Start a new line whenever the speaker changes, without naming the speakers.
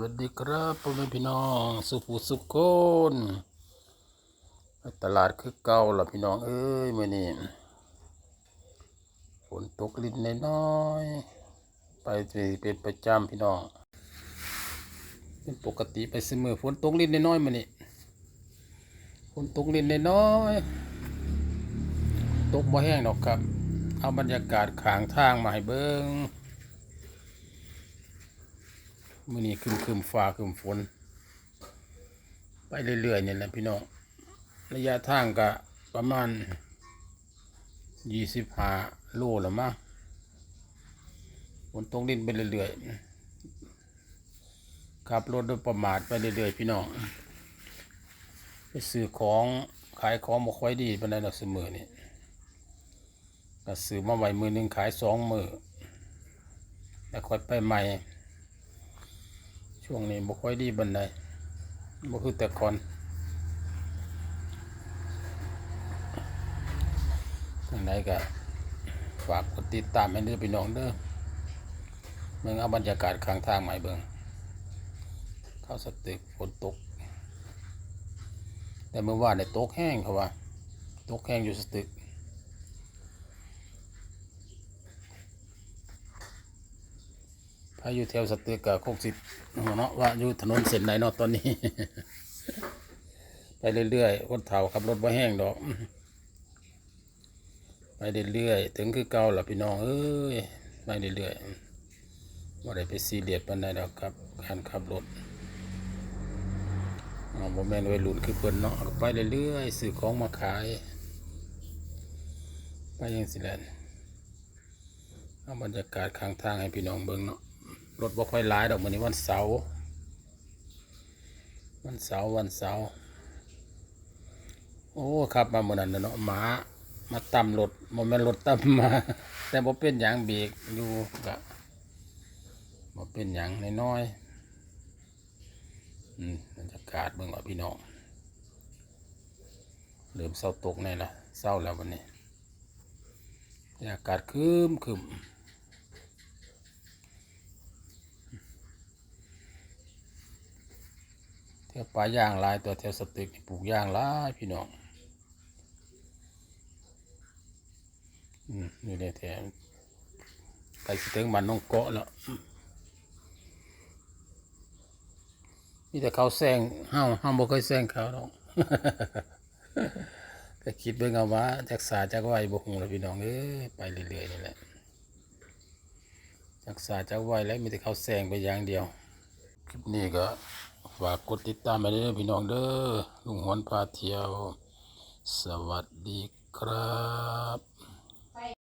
วัสดีครับพ่อแม่พี่น้อง สุภูสุขคนตลาดคือเก่าล่ะพี่น้อง เอ้ยมื่อนี้ฝนตกลินน้อยๆไปเป็นประจำพี่น้องเป็นปกติไปเสมอฝนตกลินน้อยๆมื่อนี้ฝนตกลินน้อยๆตกบ่แห้งดอกครับ เอาบรรยากาศขางทางมาให้เบิ่ง มื่อนี้คืมคืมฟ้าคืมฝน ไปเรื่อยๆเนี่ยแหละพี่น้องระยะทางก็ประมาณยี่สิบห้าโลละมั้งฝนตกดินไปเรื่อยๆขับรถโดยประมาทไปเรื่อยๆพี่น้องไปซื้อของขายของมาค่อยดีปานใดดอกเสมอนี่ก็ซื้อมาไว้มือหนึ่งขายสองมือแล้วค่อยไปใหม่ ช่วงนี้บ่ค่อยดีบันไดบ่คือแต่ก่อนทางใดก็ฝากกดติดตามให้เด้อพี่น้องเด้อเมืองเอาบรรยากาศข้างทางใหม่เบิงเข้าสตึกฝนตก แต่เมื่อวานเนี่ยตกแห้งเขาว่าตกแห้งอยู่สตึกาอยู่แถวสตึกก็คงสิบเนาะว่าอยู่ถนนเส้นไหนเนาะตอนนี้ ไปเรื่อยๆคนเฒ่าขับรถบ่แห้งดอก ไปเรื่อยๆถึงคือเก่าล่ะพี่น้องเอ้ยไปเรื่อยๆบ่ได้ไปซีเรียสปานใดดอกครับการขับรถอ๋อบ่แม่นวัยรุ่นคือเพิ่นเนาะไปเรื่อยๆซื้อของมาขายไปจังซี่และเอาบรรยากาศข้างทางให้พี่น้องเบิ่งเนาะ รถบ่ค่อยหลายดอกมื้อนี้วันเสาร์วันเสาร์วันเสาร์โอ้ครับมาเมื้อนั้นเนาะหมามาตำรถบ่แม่นรถตำมา แต่บ่เป็นหยังเบรกอยู่ก็บ่เป็นหยังน้อยๆอืมบรรยากาศเบิ่งว่าพี่น้องเริ่มเศร้าตกแน่ละเศร้าแล้ววันนี้บรรยากาศครึมครึม แถวป่าย่างลายตัวแถวสตึกนี่ปลูกย่างลายพี่น้องอืมนี่เลยแถวไปสิถึงมันน้องเกาะแล้วอืมมีแต่เขาแซงห้าวห้าวบ่เคยแซงเขาหรอกก็คิดเบิ่งเอาว่าจักษาจักไหวบ่ฮู้แล้วพี่น้องเอ้ยไปเรื่อยๆนี่แหละจักษาจักไหวแล้วมีแต่เขาแซงไปอย่างเดียวคลิปนี้ก็ ฝากกดติดตามไปเด้อพี่น้องเด้อลุงหวนพาเที่ยว สวัสดีครับ